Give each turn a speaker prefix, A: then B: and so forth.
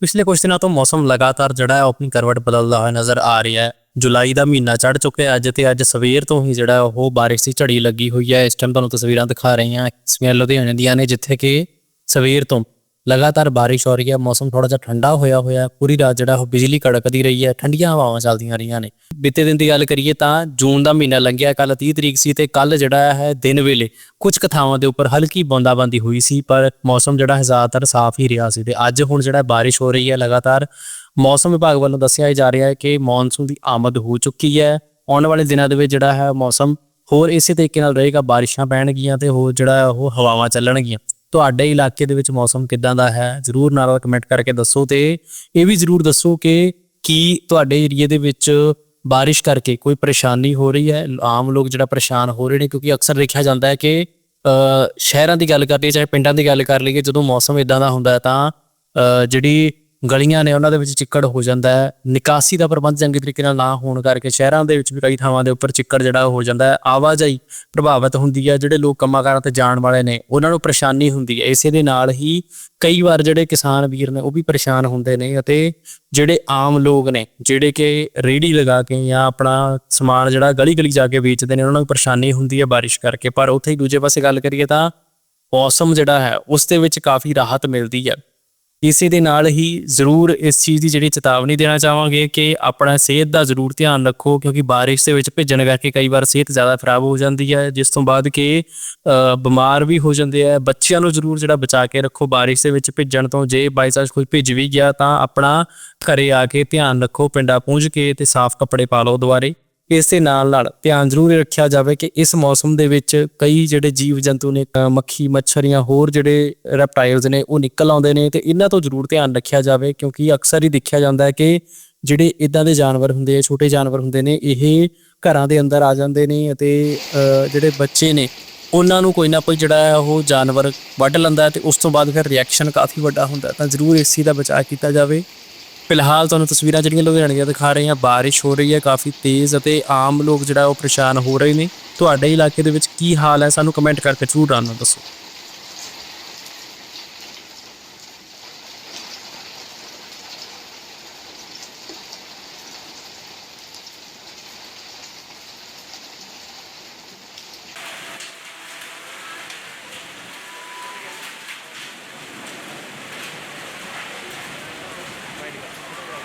A: ਪਿਛਲੇ ਕੁਝ ਦਿਨਾਂ ਤੋਂ ਮੌਸਮ ਲਗਾਤਾਰ ਜਿਹੜਾ ਹੈ ਉਹ ਆਪਣੀ ਕਰਵਟ ਬਦਲਦਾ ਹੋਇਆ ਨਜ਼ਰ ਆ ਰਿਹਾ ਹੈ। ਜੁਲਾਈ ਦਾ ਮਹੀਨਾ ਚੜ ਚੁੱਕਿਆ ਅੱਜ ਤੇ ਅੱਜ ਸਵੇਰ ਤੋਂ ਹੀ ਜਿਹੜਾ ਉਹ ਬਾਰਿਸ਼ ਦੀ ਝੜੀ ਲੱਗੀ ਹੋਈ ਹੈ। ਇਸ ਟਾਈਮ ਤੁਹਾਨੂੰ ਤਸਵੀਰਾਂ ਦਿਖਾ ਰਹੇ ਹਾਂ। ਤਸਵੀਰਾਂ ਲੁਧਿਆਣੇ ਦੀਆਂ ਨੇ, ਜਿੱਥੇ ਕਿ ਸਵੇਰ ਤੋਂ ਲਗਾਤਾਰ ਬਾਰਿਸ਼ ਹੋ ਰਹੀ ਹੈ, ਮੌਸਮ ਥੋੜਾ ਜਿਹਾ ਠੰਡਾ ਹੋਇਆ ਹੋਇਆ ਪੂਰੀ ਰਾਤ ਜਿਹੜਾ ਉਹ ਬਿਜਲੀ ਕੜਕਦੀ ਰਹੀ ਹੈ, ਠੰਡੀਆਂ ਹਵਾਵਾਂ ਚੱਲਦੀਆਂ ਰਹੀਆਂ ਨੇ। ਬੀਤੇ ਦਿਨ ਦੀ ਗੱਲ ਕਰੀਏ ਤਾਂ ਜੂਨ ਦਾ ਮਹੀਨਾ ਲੰਘਿਆ ਕੱਲ 30 ਤਰੀਕ ਸੀ ਤੇ ਕੱਲ ਜਿਹੜਾ ਹੈ ਦਿਨ ਵੇਲੇ ਕੁਝ ਕਥਾਵਾਂ ਦੇ ਉੱਪਰ ਹਲਕੀ ਬੂੰਦਾਬਾਂਦੀ ਹੋਈ ਸੀ, ਪਰ ਮੌਸਮ ਜਿਹੜਾ ਹੈ ਜ਼ਿਆਦਾਤਰ ਸਾਫ਼ ਹੀ ਰਿਹਾ ਸੀ ਤੇ ਅੱਜ ਹੁਣ ਜਿਹੜਾ ਬਾਰਿਸ਼ ਹੋ ਰਹੀ ਹੈ ਲਗਾਤਾਰ, ਮੌਸਮ ਵਿਭਾਗ ਵੱਲੋਂ ਦੱਸਿਆ ਜਾ ਰਿਹਾ ਹੈ ਕਿ ਮੌਨਸੂਨ ਦੀ ਆਮਦ ਹੋ ਚੁੱਕੀ ਹੈ। ਆਉਣ ਵਾਲੇ ਦਿਨਾਂ ਦੇ ਵਿੱਚ ਜਿਹੜਾ ਹੈ ਮੌਸਮ ਹੋਰ ਇਸੇ ਤਰੀਕੇ ਨਾਲ ਰਹੇਗਾ, ਬਾਰਿਸ਼ਾਂ ਪੈਣਗੀਆਂ ਤੇ ਹੋਰ ਜਿਹੜਾ ਉਹ ਹਵਾਵਾਂ ਚੱਲਣਗੀਆਂ। ਤੁਹਾਡੇ ਇਲਾਕੇ ਦੇ ਵਿੱਚ ਮੌਸਮ ਕਿਦਾਂ ਦਾ ਹੈ? ਜਰੂਰ ਨਾਲ ਕਮੈਂਟ ਕਰਕੇ ਦੱਸੋ ਤੇ ਇਹ ਵੀ ਜਰੂਰ ਦੱਸੋ ਕਿ ਕੀ ਤੁਹਾਡੇ ਏਰੀਏ ਦੇ ਵਿੱਚ ਬਾਰਿਸ਼ ਕਰਕੇ ਕੋਈ ਪਰੇਸ਼ਾਨੀ ਹੋ ਰਹੀ ਹੈ? ਆਮ ਲੋਕ ਜਿਹੜਾ ਪਰੇਸ਼ਾਨ ਹੋ ਰਹੇ ਨੇ, ਕਿਉਂਕਿ ਅਕਸਰ ਦੇਖਿਆ ਜਾਂਦਾ ਹੈ ਕਿ ਸ਼ਹਿਰਾਂ ਦੀ ਗੱਲ ਕਰ ਲਈਏ, ਚਾਹੇ ਪਿੰਡਾਂ ਦੀ ਗੱਲ ਕਰ ਲਈਏ, ਜਦੋਂ ਮੌਸਮ ਇਦਾਂ ਦਾ ਹੁੰਦਾ ਹੈ ਤਾਂ ਜਿਹੜੀ ਗਲੀਆਂ ਨੇ ਉਹਨਾਂ ਦੇ ਵਿੱਚ ਚਿੱਕੜ ਹੋ ਜਾਂਦਾ ਹੈ। ਨਿਕਾਸੀ ਦਾ ਪ੍ਰਬੰਧ ਚੰਗੇ ਤਰੀਕੇ ਨਾਲ ਨਾ ਹੋਣ ਕਰਕੇ ਸ਼ਹਿਰਾਂ ਦੇ ਵਿੱਚ ਵੀ ਕਈ ਥਾਵਾਂ ਦੇ ਉੱਪਰ ਚਿੱਕੜ ਜਿਹੜਾ ਹੋ ਜਾਂਦਾ ਹੈ। ਆਵਾਜਾਈ ਪ੍ਰਭਾਵਿਤ ਹੁੰਦੀ ਹੈ। ਜਿਹੜੇ ਲੋਕ ਕੰਮਾਂ ਕਾਰਾਂ ਤੇ ਜਾਣ ਵਾਲੇ ਨੇ, ਉਹਨਾਂ ਨੂੰ ਪਰੇਸ਼ਾਨੀ ਹੁੰਦੀ ਹੈ। ਇਸੇ ਦੇ ਨਾਲ ਹੀ ਕਈ ਵਾਰ ਜਿਹੜੇ ਕਿਸਾਨ ਵੀਰ ਨੇ, ਉਹ ਵੀ ਪਰੇਸ਼ਾਨ ਹੁੰਦੇ ਨੇ ਅਤੇ ਜਿਹੜੇ ਆਮ ਲੋਕ ਨੇ, ਜਿਹੜੇ ਕਿ ਰੇੜੀ ਲਗਾ ਕੇ ਜਾਂ ਆਪਣਾ ਸਮਾਨ ਜਿਹੜਾ ਗਲੀ ਗਲੀ ਜਾ ਕੇ ਵੇਚਦੇ ਨੇ, ਉਹਨਾਂ ਨੂੰ ਪਰੇਸ਼ਾਨੀ ਹੁੰਦੀ ਹੈ ਬਾਰਿਸ਼ ਕਰਕੇ। ਪਰ ਉੱਥੇ ਹੀ ਦੂਜੇ ਪਾਸੇ ਗੱਲ ਕਰੀਏ ਤਾਂ ਮੌਸਮ ਜਿਹੜਾ ਹੈ, ਉਸ ਦੇ ਵਿੱਚ ਕਾਫੀ ਰਾਹਤ ਮਿਲਦੀ ਹੈ। ਇਸੇ ਦੇ ਨਾਲ ਹੀ ਜ਼ਰੂਰ ਇਸ ਚੀਜ਼ ਦੀ ਜਿਹੜੀ ਚੇਤਾਵਨੀ ਦੇਣਾ ਚਾਹਾਂਗੇ ਕਿ ਆਪਣਾ ਸਿਹਤ ਦਾ ਜ਼ਰੂਰ ਧਿਆਨ ਰੱਖੋ, ਕਿਉਂਕਿ ਬਾਰਿਸ਼ ਦੇ ਵਿੱਚ ਭਿੱਜਣ ਕਰਕੇ ਕਈ ਵਾਰ ਸਿਹਤ ਜ਼ਿਆਦਾ ਖਰਾਬ ਹੋ ਜਾਂਦੀ ਹੈ। ਜਿਸ ਤੋਂ ਬਾਅਦ ਕਿ ਬਿਮਾਰ ਵੀ ਹੋ ਜਾਂਦੇ ਆ। ਬੱਚਿਆਂ ਨੂੰ ਜ਼ਰੂਰ ਜਿਹੜਾ ਬਚਾ ਕੇ ਰੱਖੋ, ਬਾਰਿਸ਼ ਦੇ ਵਿੱਚ ਭਿੱਜਣ ਤੋਂ ਜੇ ਬਾਈ ਚਾਂਸ ਕੋਈ ਭਿੱਜ ਵੀ ਗਿਆ ਤਾਂ ਆਪਣਾ ਘਰੇ ਆ ਕੇ ਧਿਆਨ ਰੱਖੋ, ਪਿੰਡਾਂ ਪੂੰਝ ਕੇ ਤੇ ਸਾਫ਼ ਕੱਪੜੇ ਪਾ ਲਓ ਦੁਬਾਰੇ। ਇਸ ਦੇ ਨਾਲ ਨਾਲ ਧਿਆਨ ਜ਼ਰੂਰ ਰੱਖਿਆ ਜਾਵੇ ਕਿ ਇਸ ਮੌਸਮ ਦੇ ਵਿੱਚ ਕਈ ਜਿਹੜੇ ਜੀਵ ਜੰਤੂ ਨੇ ਮੱਖੀ ਮੱਛਰ ਜਾਂ ਹੋਰ ਜਿਹੜੇ ਰੈਪਟਾਈਲਸ ਨੇ, ਉਹ ਨਿਕਲ ਆਉਂਦੇ ਨੇ ਤੇ ਇਹਨਾਂ ਤੋਂ ਜ਼ਰੂਰ ਧਿਆਨ ਰੱਖਿਆ ਜਾਵੇ ਕਿਉਂਕਿ ਅਕਸਰ ਹੀ ਦੇਖਿਆ ਜਾਂਦਾ ਹੈ ਕਿ ਜਿਹੜੇ ਇਦਾਂ ਦੇ ਜਾਨਵਰ ਹੁੰਦੇ ਆ, ਛੋਟੇ ਜਾਨਵਰ ਹੁੰਦੇ ਨੇ, ਇਹ ਘਰਾਂ ਦੇ ਅੰਦਰ ਆ ਜਾਂਦੇ ਨੇ ਅਤੇ ਜਿਹੜੇ ਬੱਚੇ ਨੇ, ਉਹਨਾਂ ਨੂੰ ਕੋਈ ਨਾ ਕੋਈ ਜਿਹੜਾ ਹੈ ਉਹ ਜਾਨਵਰ ਵੱਢ ਲੈਂਦਾ ਹੈ ਤੇ ਉਸ ਤੋਂ ਬਾਅਦ ਫਿਰ ਰਿਐਕਸ਼ਨ ਕਾਫੀ ਵੱਡਾ ਹੁੰਦਾ ਤਾਂ ਜ਼ਰੂਰ ਇਸ ਚੀਜ਼ ਦਾ ਬਚਾਅ ਕੀਤਾ ਜਾਵੇ। ਫਿਲਹਾਲ ਤੁਹਾਨੂੰ ਤਸਵੀਰਾਂ ਜਿਹੜੀਆਂ ਲੁਧਿਆਣੇ ਦੀਆਂ ਦਿਖਾ ਰਹੇ ਹਾਂ, ਬਾਰਿਸ਼ ਹੋ ਰਹੀ ਹੈ, ਕਾਫੀ ਤੇਜ਼ ਅਤੇ ਆਮ ਲੋਕ ਜਿਹੜਾ ਉਹ ਪਰੇਸ਼ਾਨ ਹੋ ਰਹੇ ਨੇ। ਤੁਹਾਡੇ ਇਲਾਕੇ ਦੇ ਵਿੱਚ ਕੀ ਹਾਲ ਹੈ? ਸਾਨੂੰ ਕਮੈਂਟ ਕਰਕੇ ਜ਼ਰੂਰ ਆਉਣਾ ਦੱਸੋ।